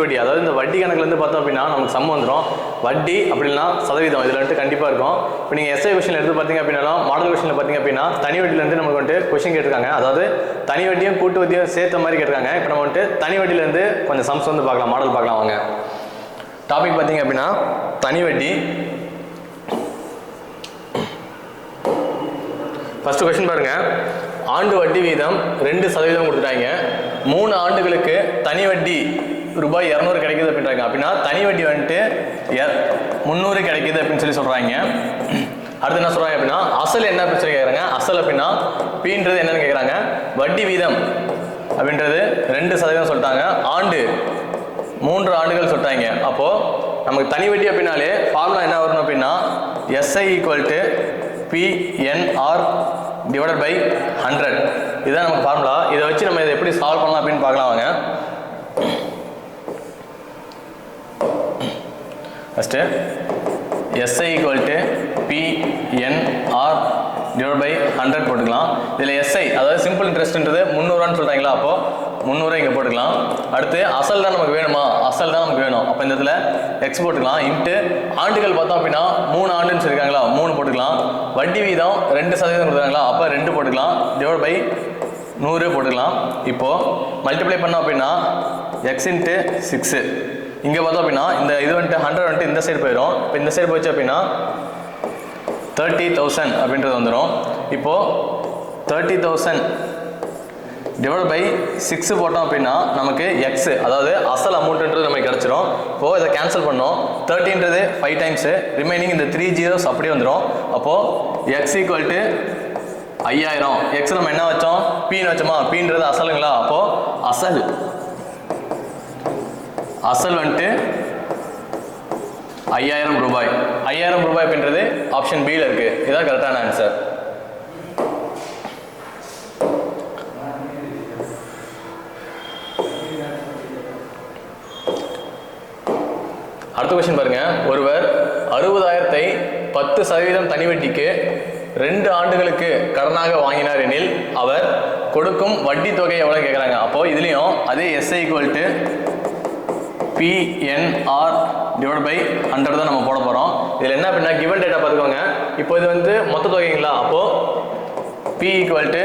வட்டி கூட்டு வட்டி அதாவது இந்த வட்டி கணக்குலேருந்து பார்த்தோம் அப்படின்னா நமக்கு சம் வந்துடும் வட்டி அப்படின்னா சதவீதம். இதில் வந்துட்டு கண்டிப்பாக இருக்கும். இப்போ நீங்கள் எஸ்ஐ கொஷினில் எடுத்து பார்த்தீங்க அப்படின்னாலும் மாடல் கொஷினில் பார்த்தீங்க அப்படின்னா தனி வட்டிலேருந்து நமக்கு வந்துட்டு கொஷின் கேட்டிருக்காங்க. அதாவது தனி வட்டியும் கூட்டு வட்டியும் சேர்த்த மாதிரி கேட்டிருக்காங்க. இப்போ நம்ம வந்துட்டு தனி வட்டிலேருந்து கொஞ்சம் சம்ஸ் வந்து பார்க்கலாம். மாடல் பார்க்கலாம் வாங்க. டாபிக் பார்த்தீங்க அப்படின்னா தனி வட்டி. ஃபஸ்ட்டு கொஷின் பாருங்கள் ஆண்டு வட்டி வீதம் ரெண்டு சதவீதம் கொடுத்துட்டாங்க. மூணு ஆண்டுகளுக்கு தனி வட்டி ரூபாய் இரநூறு கிடைக்குது அப்படின்றாங்க. அப்படின்னா தனி வட்டி வந்துட்டு எ- முந்நூறு கிடைக்குது அப்படின்னு சொல்லி சொல்கிறாங்க அடுத்து என்ன சொல்கிறாங்க அப்படின்னா அசல் என்ன பிரச்சனை கேட்குறாங்க அசல் அப்படின்னா பீன்றது என்னன்னு கேட்குறாங்க வட்டி வீதம் அப்படின்றது ரெண்டு சதவீதம் சொல்லிட்டாங்க. ஆண்டு. மூன்று ஆண்டுகள் சொல்லிட்டாங்க. அப்போது நமக்கு தனி வட்டி அப்படின்னாலே ஃபார்முலா என்ன வரணும் அப்படின்னா SI equal to PNR divided by hundred இதுதான் நமக்கு ஃபார்முலா இதை வச்சு நம்ம இதை எப்படி சால்வ் பண்ணலாம் அப்படின்னு பார்க்கலாம் வாங்க. First SI equal to PNR divide by hundred போட்டுக்கலாம். இதில் எஸ்ஐ அதாவது சிம்பிள் இன்ட்ரெஸ்ட்ன்றது முந்நூறுவான்னு சொல்கிறாங்களா அப்போ? முந்நூறு இங்கே போட்டுக்கலாம். அடுத்து அசல் தான் நமக்கு வேணுமா? அசல் தான் நமக்கு வேணும். அப்போ இந்த இடத்துல எக்ஸ் போட்டுக்கலாம். இன்ட்டு ஆண்டுகள் பார்த்தோம் அப்படின்னா மூணு ஆண்டுன்னு சொல்லியிருக்காங்களா மூணு போட்டுக்கலாம். வட்டி வீதம் ரெண்டு சதவீதம் கொடுக்குறாங்களா? அப்போ ரெண்டு போட்டுக்கலாம். டிவைட் பை நூறு போட்டுக்கலாம். இப்போது மல்டிப்ளை பண்ணோம் அப்படின்னா எக்ஸ் இன்ட்டு சிக்ஸு இங்கே பார்த்தோம் அப்படின்னா இந்த இது வந்துட்டு ஹண்ட்ரட் வந்துட்டு இந்த சைடு போயிடும் இப்போ இந்த சைடு போச்சு அப்படின்னா தேர்ட்டி தௌசண்ட் அப்படின்றது வந்துடும் இப்போது thirty thousand divide by six போட்டோம் அப்படின்னா நமக்கு எக்ஸ் அதாவது அசல் அமௌண்ட்டுன்றது நமக்கு கிடச்சிரும். இப்போது இதை கேன்சல் பண்ணோம். தேர்ட்டின்றது ஃபைவ் டைம்ஸு ரிமைனிங் இந்த த்ரீ ஜீரோஸ் அப்படியே வந்துடும் அப்போது எக்ஸ் ஈக்குவல் டு ஐயாயிரம். எக்ஸ் நம்ம என்ன வச்சோம்? பீன்னு வச்சோமா? பீன்றது அசலுங்களா? அப்போது அசல். அசல் வந்துட்டு ஐயாயிரம் ரூபாய். ஐயாயிரம் ரூபாய் அப்படின்றது ஆப்ஷன் பியில் இருக்கு. இதான் கரெக்டான ஆன்சர் அடுத்த கொஸ்டின் பாருங்க. ஒருவர் அறுபதாயிரத்தை பத்து சதவீதம் தனிவட்டிக்கு ரெண்டு ஆண்டுகளுக்கு கடனாக வாங்கினார் எனில் அவர் கொடுக்கும் வட்டி தொகை எவ்வளோ கேட்குறாங்க அப்போது இதுலேயும் அதே SI equal to PNR divide by hundred தான் நம்ம போட போகிறோம் இதில் என்ன அப்படின்னா கிவன் டேட்டா பார்த்துக்கோங்க. இப்போ இது வந்து மொத்த தொகைங்களா? அப்போது பி ஈக்குவல் டு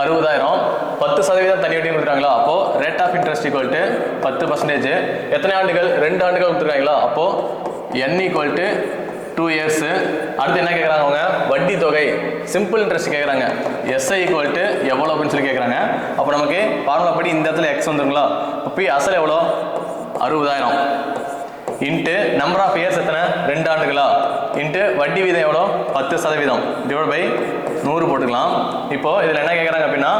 அறுபதாயிரம். பத்து சதவீதம் தனி வட்டி கொடுத்துருக்காங்களா? அப்போது rate of interest equal to பத்து பர்சன்டேஜ் எத்தனை ஆண்டுகள்? ரெண்டு ஆண்டுகள் கொடுத்துருக்காங்களா? அப்போது N equal to two years அடுத்து என்ன கேட்குறாங்க அவங்க? வட்டி தொகை. சிம்பிள் இன்ட்ரெஸ்ட் கேட்குறாங்க எஸ்ஐ ஈக்குவல் டு எவ்வளோ அப்படின்னு சொல்லி கேட்குறாங்க அப்போ நமக்கு ஃபார்முலா படி இந்த இடத்துல எக்ஸ் வந்துருங்களா? இப்போ பி அசல் எவ்வளோ? அறுபதாயிரம். இன்ட்டு நம்பர் ஆஃப் இயர்ஸ் எத்தனை? ரெண்டு ஆண்டுகளா? இன்ட்டு வட்டி வீதம் எவ்வளோ? பத்து சதவீதம். டிவைட் பை நூறு போட்டுக்கலாம். இப்போ இதில் என்ன கேட்குறாங்க அப்படின்னா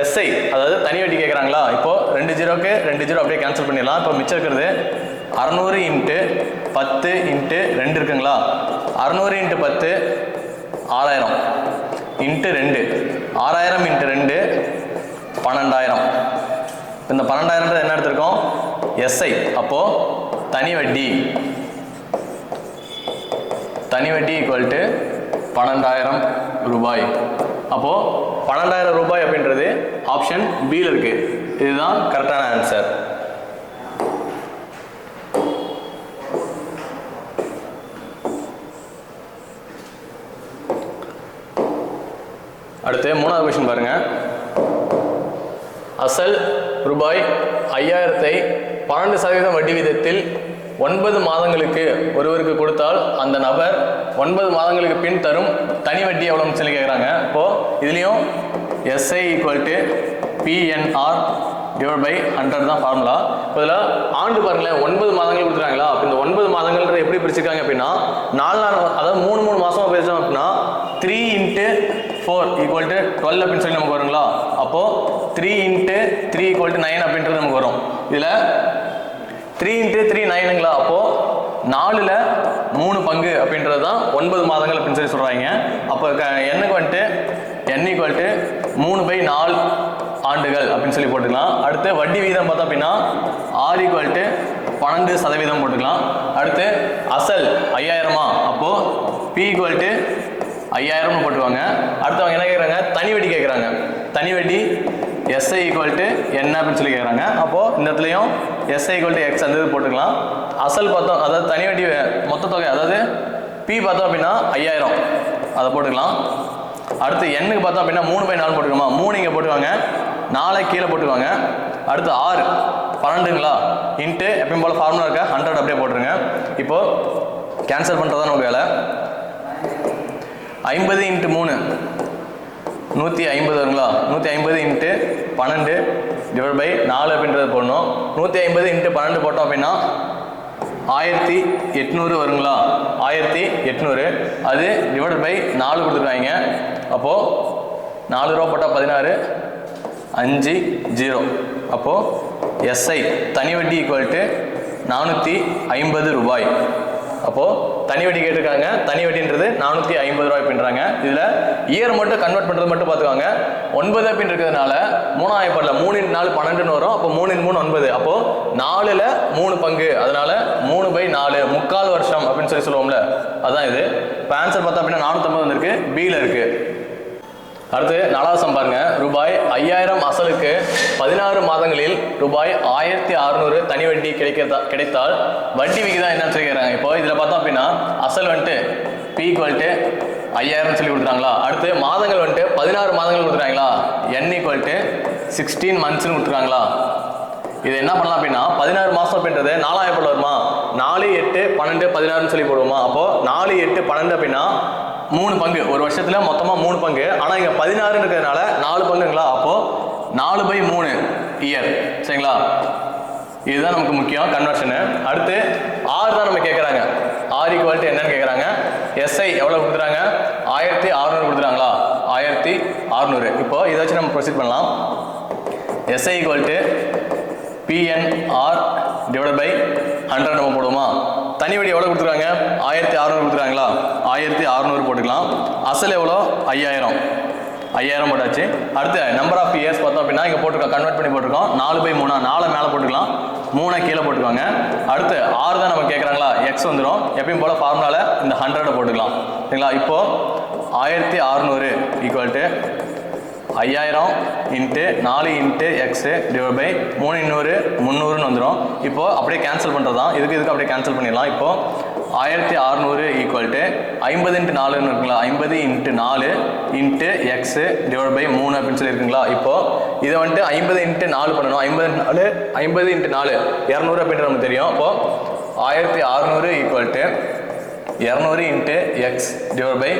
எஸ்ஐ அதாவது தனி வட்டி கேட்குறாங்களா இப்போ ரெண்டு ஜீரோக்கு ரெண்டு ஜீரோ அப்படியே கேன்சல் பண்ணிடலாம். இப்போ மிச்சம் இருக்கிறது அறநூறு இன்ட்டு பத்து இன்ட்டு ரெண்டு இருக்குங்களா? அறநூறு இன்ட்டு பத்து ஆறாயிரம். இன்ட்டு ரெண்டு. ஆறாயிரம் இன்ட்டு ரெண்டு பன்னெண்டாயிரம். இந்த பன்னெண்டாயிரம்ன்றது என்ன எடுத்திருக்கோம்? எஸ்ஐ அப்போது தனி வட்டி தனி வட்டி ஈக்குவல் டு பன்னெண்டாயிரம் ரூபாய். அப்போது பன்னெண்டாயிரம் ரூபாய் அப்படின்றது ஆப்ஷன் பியில் இருக்குது இதுதான் கரெக்டான ஆன்சர் அடுத்து மூணாவது கொஷின் பாருங்கள் அசல் ரூபாய் ஐயாயிரத்தை பன்னெண்டு சதவீதம் வட்டி விதத்தில் ஒன்பது மாதங்களுக்கு ஒருவருக்கு கொடுத்தால் அந்த நபர் ஒன்பது மாதங்களுக்கு பின் தரும் தனி வட்டி எவ்வளோன்னு சொல்லி கேட்குறாங்க இப்போது இதுலேயும் SI equal to PNR divide by hundred தான் ஃபார்முலா இப்போ இதில் ஆண்டு பாருங்களேன் ஒன்பது மாதங்கள் கொடுத்துருக்காங்களா? அப்போ இந்த ஒன்பது மாதங்கள்ன்ற எப்படி பிரிச்சிருக்காங்க அப்படின்னா நாலு நாள் அதாவது மூணு மூணு மாதமாக பிரிச்சோம் அப்படின்னா three into four equal to twelve அப்படின்னு சொல்லி நமக்கு வருங்களா? அப்போது three into three equal to nine அப்படின்றது நமக்கு வரும். இதில் த்ரீ இன்ட்டு த்ரீ நைனுங்களா அப்போது நாலில் மூணு பங்கு அப்படின்றது தான் ஒன்பது மாதங்கள் அப்படின்னு சொல்லி சொல்கிறாங்க அப்போ எண்ணுக்கு வந்துட்டு என் ஈக்குவல் டு மூணு பை நாலு ஆண்டுகள் அப்படின்னு சொல்லி போட்டுக்கலாம். அடுத்து வட்டி வீதம் பார்த்தோம் அப்படின்னா ஆறு ஈக்குவல் டு பன்னெண்டு சதவீதம் போட்டுக்கலாம். அடுத்து அசல் ஐயாயிரமா? அப்போது பி ஈக்குவல் டு ஐயாயிரம்னு போட்டுருவாங்க. அடுத்து அவங்க என்ன கேட்குறாங்க தனி வட்டி கேட்குறாங்க தனி வட்டி எஸ்ஐ ஈக்குவல் டு என்ன அப்படின்னு சொல்லி கேட்குறாங்க அப்போது இந்த இடத்துலையும் எஸ்ஐ ஈக்குவல் டு எக்ஸ் அந்த இது போட்டுக்கலாம். அசல் பார்த்தோம் அதாவது தனி வட்டி மொத்த தொகை அதாவது பி பார்த்தோம் அப்படின்னா ஐயாயிரம். அதை போட்டுக்கலாம். அடுத்து எண்ணுக்கு பார்த்தோம் அப்படின்னா மூணு பை நாலு போட்டுக்கோமா மூணு இங்கே போட்டுக்கோங்க நாளை கீழே போட்டுக்குவாங்க. அடுத்து ஆறு. பன்னெண்டுங்களா? இன்ட்டு எப்பயும் போல் ஃபார்முலா இருக்க? ஹண்ட்ரட் அப்படியே போட்டுருங்க. இப்போது கேன்சல் பண்ணுறது தான் நமக்கு வேலை. ஐம்பது இன்ட்டு மூணு. நூற்றி ஐம்பது வருங்களா? நூற்றி ஐம்பது இன்ட்டு பன்னெண்டு டிவைட் பை நாலு அப்படின்றது போடணும். நூற்றி ஐம்பது இன்ட்டு பன்னெண்டு போட்டோம் அப்படின்னா ஆயிரத்தி எட்நூறு வருங்களா? ஆயிரத்தி எட்நூறு. அது டிவைட் பை நாலு கொடுத்துருக்காங்க. அப்போது நாலு ரூபா போட்டால் பதினாறு அஞ்சு ஜீரோ. அப்போது எஸ்ஐ தனி வட்டி ஈக்குவல் டு நானூற்றி ஐம்பது ரூபாய். அப்போது தனி வட்டி கேட்டிருக்காங்க. தனி வட்டின்றது நானூற்றி ஐம்பது ரூபாய் பின்றாங்க இதில் இயர் மட்டும் கன்வெர்ட் பண்ணுறது மட்டும் பார்த்துக்கோங்க ஒன்பது அப்படின்னு இருக்கிறதுனால மூணாயிரம் படல. மூணு நாலு பன்னெண்டுன்னு வரும். அப்போ மூணு மூணு ஒன்பது. அப்போது நாலில் மூணு பங்கு. அதனால மூணு பை நாலு. முக்கால் வருஷம் அப்படின்னு சொல்லி சொல்லுவோம்ல. அதான் இது. இப்போ ஆன்சர் பார்த்தா அப்படின்னா நானூற்றம்பது வந்திருக்கு. பியில் இருக்குது அடுத்து நாலாவது பாருங்க. ரூபாய் ஐயாயிரம் அசலுக்கு பதினாறு மாதங்களில் ரூபாய் ஆயிரத்தி அறுநூறு தனி வட்டி கிடைக்கிறதா கிடைத்தால் வட்டி விகிதம் என்னன்னு சொல்லி கேட்குறாங்க இப்போ இதில் பார்த்தோம் அப்படின்னா அசல் வந்துட்டு பி வந்துட்டு ஐயாயிரம் சொல்லி கொடுத்துறாங்களா அடுத்து மாதங்கள் வந்துட்டு பதினாறு மாதங்கள் கொடுத்துறாங்களா என் ஈக்குவல்ட்டு சிக்ஸ்டீன் மந்த்ஸ்னு கொடுத்துருக்காங்களா இது என்ன பண்ணலாம் அப்படின்னா பதினாறு மாதம் அப்படின்றது நாலாயிரம் போல வருமா? நாலு எட்டு பன்னெண்டு பதினாறுன்னு சொல்லி போடுவோமா? அப்போது நாலு எட்டு பன்னெண்டு அப்படின்னா மூணு பங்கு. ஒரு வருஷத்தில் மொத்தமாக மூணு பங்கு. ஆனால் இங்கே பதினாறு இருக்கிறதுனால நாலு பங்குங்களா? அப்போது நாலு பை மூணு. இயர் சரிங்களா? இதுதான் நமக்கு முக்கியம் கன்வர்ஷனு அடுத்து ஆறு தான் நம்ம கேட்குறாங்க ஆர் ஈக்குவாலிட்டி என்னன்னு கேட்குறாங்க எஸ்ஐ எவ்வளோ கொடுக்குறாங்க ஆயிரத்தி அறநூறு கொடுத்துறாங்களா ஆயிரத்தி அறநூறு. இப்போ இதை வச்சு நம்ம ப்ரொசீட் பண்ணலாம். SI equal to PNR divide by hundred நம்ம போடுவோமா? தனி வழி எவ்வளோ கொடுத்துருக்காங்க? ஆயிரத்தி அறநூறு கொடுத்துருக்காங்களா? ஆயிரத்தி அறநூறு போட்டுக்கலாம். அசல் எவ்வளோ? ஐயாயிரம். ஐயாயிரம் போட்டாச்சு. அடுத்து நம்பர் ஆஃப் இயர்ஸ் பார்த்தோம் அப்படின்னா இங்கே போட்டுருக்கோம். கன்வெர்ட் பண்ணி போட்டிருக்கோம். நாலு பை மூணா நாலு மேலே போட்டுக்கலாம். மூணை கீழே போட்டுக்கோங்க. அடுத்து ஆறு தான் நம்ம கேட்குறாங்களா? எக்ஸ் வந்துடும் எப்பயும் போல் ஃபார்முலாவில் இந்த ஹண்ட்ரடை போட்டுக்கலாம். சரிங்களா? இப்போது ஆயிரத்தி அறநூறு ஈக்குவல் டு ஐயாயிரம் இன்ட்டு நாலு இன்ட்டு எக்ஸு டிவைட் பை மூணு இன்னூறு முந்நூறுன்னு வந்துடும் இப்போது அப்படியே கேன்சல் பண்ணுறது தான் இதுக்கு இதுக்கு அப்படியே கேன்சல் பண்ணிடலாம். இப்போது ஆயிரத்தி அறநூறு ஈக்குவல் டு ஐம்பது இன்ட்டு நாலுன்னு இருக்குங்களா? ஐம்பது இன்ட்டு நாலு இன்ட்டு எக்ஸு டிவைட் பை மூணு அப்படின்னு சொல்லி இருக்குங்களா இப்போது இதை வந்துட்டு ஐம்பது இன்ட்டு நாலு பண்ணணும். ஐம்பது நாலு ஐம்பது இன்ட்டு நாலு இரநூறு அப்படின்றது நமக்கு தெரியும். இப்போது ஆயிரத்தி அறநூறு ஈக்குவல் டு இரநூறு இன்ட்டு எக்ஸ் டிவைட் பை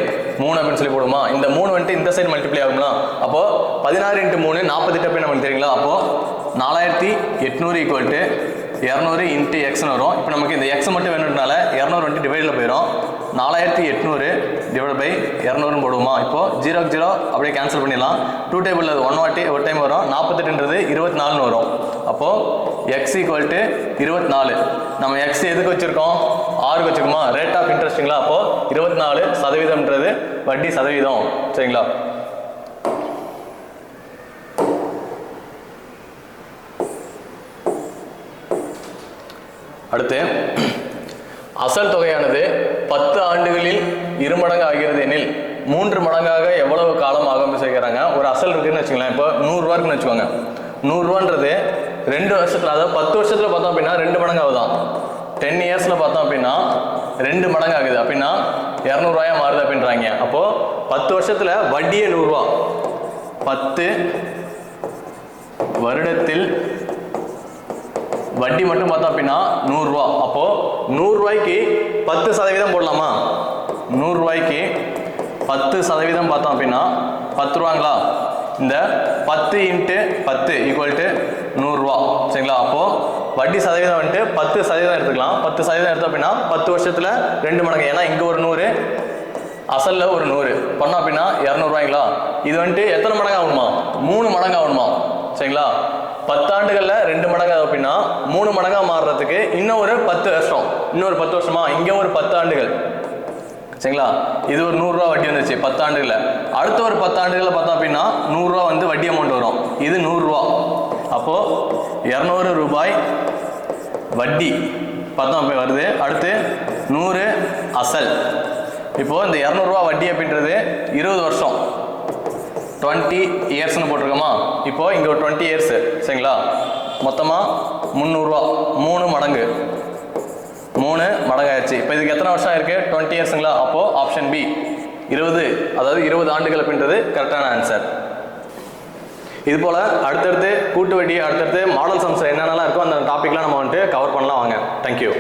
மூணு அப்படின்னு சொல்லி போடுமா இந்த மூணு வந்துட்டு இந்த சைடு மல்டிப்ளை ஆகும்னா அப்போது பதினாறு இன்ட்டு மூணு நாற்பத்தெட்டு அப்படின்னு நமக்கு தெரியுங்களா? அப்போது நாலாயிரத்தி எட்நூறு ஈக்குவல் டு இரநூறு இன்ட்டு எக்ஸ்னு வரும். இப்போ நமக்கு இந்த எக்ஸ் மட்டும் வேணுன்றனால இரநூறு வந்துட்டு டிவைடில் போயிடும் நாலாயிரத்தி எட்நூறு டிவைட் பை இரநூறுன்னு போடுவோமா? இப்போது ஜீரோ ஜீரோ அப்படியே கேன்சல் பண்ணிடலாம். டூ டேபிளில் ஒன் வாட்டி ஒரு டைம் வரும். நாற்பத்தெட்டுன்றது இருபத்தி நாலுன்னு வரும். அப்போது எக்ஸ் ஈக்குவல் டு இருபத்தி நாலு நம்ம எக்ஸ் எதுக்கு வச்சுருக்கோம்? ஆறுக்கு வச்சுருக்கோமா? ரேட் ஆஃப் இன்ட்ரெஸ்ட்டுங்களா அப்போது இருபத்தி நாலு சதவீதம்ன்றது வட்டி சதவீதம். சரிங்களா? அடுத்து அசல் தொகையானது பத்து ஆண்டுகளில் இருமடங்கு ஆகிறது எனில் மூன்று மடங்காக எவ்வளவு காலம் ஆகும் சேர்க்கிறாங்க ஒரு அசல் இருக்குன்னு வச்சுக்கலாம் இப்போ நூறுரூவா இருக்குன்னு வச்சுக்கோங்க. நூறுரூவான்றது ரெண்டு வருஷத்தில் அதாவது பத்து வருஷத்தில் பார்த்தோம் அப்படின்னா ரெண்டு மடங்கு ஆகுதான். டென் இயர்ஸில் பார்த்தோம் அப்படின்னா ரெண்டு மடங்கு ஆகுது. அப்படின்னா இரநூறுவாயா மாறுது அப்படின்றாங்க. அப்போது பத்து வருஷத்தில் வட்டியே நூறுரூவா. பத்து வருடத்தில் வட்டி மட்டும் பார்த்தோம் அப்படின்னா நூறுரூவா. அப்போது நூறுரூவாய்க்கு பத்து சதவீதம் போடலாமா? நூறுரூவாய்க்கு பத்து சதவீதம் பார்த்தோம் அப்படின்னா பத்து ரூபாங்களா? இந்த பத்து இன்ட்டு பத்து ஈக்குவல் டு நூறுரூவா சரிங்களா? அப்போது வட்டி சதவீதம் வந்துட்டு பத்து சதவீதம் எடுத்துக்கலாம். பத்து சதவீதம் எடுத்தோம் அப்படின்னா பத்து வருஷத்தில் ரெண்டு மடங்கு. ஏன்னா இங்கே ஒரு நூறு அசலில் ஒரு நூறு. பண்ணோம் அப்படின்னா இரநூறுவாய்ங்களா இது வந்துட்டு எத்தனை மடங்கு ஆகணுமா மூணு மடங்கு ஆகணுமா? சரிங்களா? பத்தாண்டுகளில் ரெண்டு மடங்கு அப்படின்னா மூணு மடங்காக மாறுறதுக்கு இன்னும் ஒரு பத்து வருஷம். இன்னொரு பத்து வருஷமா? இங்கே ஒரு பத்து ஆண்டுகள் சரிங்களா? இது ஒரு நூறுரூவா வட்டி வந்துச்சு பத்தாண்டுகளில். அடுத்த ஒரு பத்தாண்டுகளில் பார்த்தோம் அப்படின்னா நூறுரூவா வந்து வட்டி அமௌண்ட் வரும். இது நூறுரூவா அப்போது இரநூறு ரூபாய் வட்டி. பார்த்தோம் அப்போ வருது. அடுத்து நூறு அசல். இப்போது இந்த இரநூறுவா வட்டி அப்படின்றது இருபது வருஷம். டுவெண்ட்டி இயர்ஸ்னு போட்டிருக்கோமா? இப்போது இங்கே ஒரு டுவெண்ட்டி இயர்ஸு சரிங்களா? மொத்தமாக முந்நூறுரூவா மூணு மடங்கு. மூணு மடங்காயிருச்சு இப்போ இதுக்கு எத்தனை வருஷம் இருக்கு டுவெண்ட்டி இயர்ஸுங்களா அப்போ ஆப்ஷன் பி இருபது அதாவது இருபது ஆண்டுகள் அப்படின்றது கரெக்டான ஆன்சர் இது போல் அடுத்தடுத்து கூட்டு வட்டி அடுத்தடுத்து மாடல் சம்ஸ் என்னென்னலாம் இருக்கோ அந்த டாப்பிக்லாம் நம்ம வந்துட்டு கவர் பண்ணலாம் வாங்க. தேங்க்யூ